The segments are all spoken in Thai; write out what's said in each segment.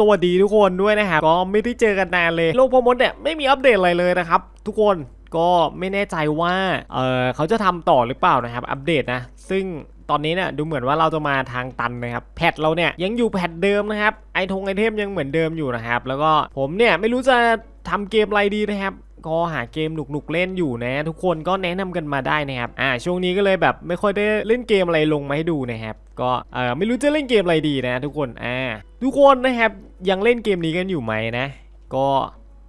สวัสดีทุกคนด้วยนะครับก็ไม่ได้เจอกันนานเลย โลกพ่อมดเนี่ยไม่มีอัปเดตอะไรเลยนะครับ ทุกคนก็ไม่แน่ใจว่าเออเขาจะทำต่อหรือเปล่านะครับ อัปเดตนะ ซึ่งตอนนี้เนี่ยดูเหมือนว่าเราจะมาทางตันนะครับแพทเราเนี่ยยังอยู่แพทเดิมนะครับไอทงไอเทมยังเหมือนเดิมอยู่นะครับ แล้วก็ผมเนี่ยไม่รู้จะทำเกมอะไรดีนะครับ ก็หาเกมหนุกๆเล่นอยู่นะ ทุกคนก็แนะนำกันมาได้นะครับอ่าช่วงนี้ก็เลยแบบไม่ค่อยได้เล่นเกมอะไรลงมาให้ดูนะครับก็เออไม่รู้จะเล่นเกมอะไรดีนะ ทุกคนอ่าทุกคนนะครับยังเล่นเกมนี้กันอยู่ไหมนะ ก็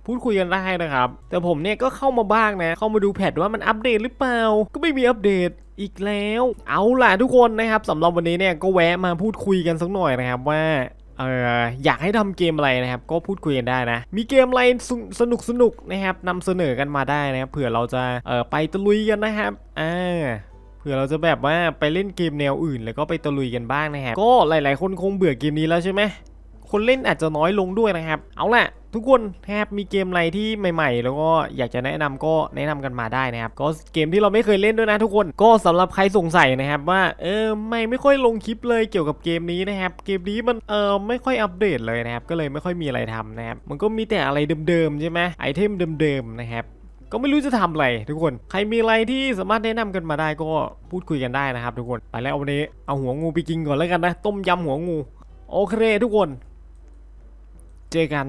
พูดคุยกันได้นะครับ แต่ผมเนี่ยก็เข้ามาบ้างนะ เข้ามาดูแพทว่ามันอัปเดตหรือเปล่า ก็ไม่มีอัปเดตอีกแล้ว เอาล่ะทุกคนนะครับสำหรับวันนี้เนี่ยก็แวะมาพูดคุยกันสักหน่อยนะครับว่า เอออยากให้ทำเกมอะไรนะครับ ก็พูดคุยกันได้นะ มีเกมอะไรสนุกสนุกนะครับนำเสนอกันมาได้นะครับเผื่อเราจะเออไปตะลุยกันนะครับอ่าเผื่อเราจะแบบว่าไปเล่นเกมแนวอื่น แล้วก็ไปตะลุยกันบ้างนะครับก็หลาย ๆ คนคงเบื่อเกมนี้แล้วใช่ไหมคนเล่นอาจจะน้อยลงด้วยนะครับ เอาล่ะ ทุกคนนะครับมีเกมอะไรที่ใหม่ ๆ แล้วก็อยากจะแนะนำก็แนะนำกันมาได้นะครับก็เกมที่เราไม่เคยเล่นด้วยนะทุกคนก็สำหรับใครสงสัยนะครับว่าเออไม่ไม่ค่อยลงคลิปเลยเกี่ยวกับเกมนี้นะครับเกมนี้มันเออไม่ค่อยอัปเดตเลยนะครับก็เลยไม่ค่อยมีอะไรทำนะครับมันก็มีแต่อะไรเดิมๆใช่ไหมไอเทมเดิมๆนะครับก็ไม่รู้จะทำอะไรทุกคน ใครมีอะไรที่สามารถแนะนำกันมาได้ก็พูดคุยกันได้นะครับ ทุกคน ไปแล้ววันนี้เอาหัวงูไปกินก่อนแล้วกันนะ ต้มยำหัวงู โอเคทุกคน เจอกัน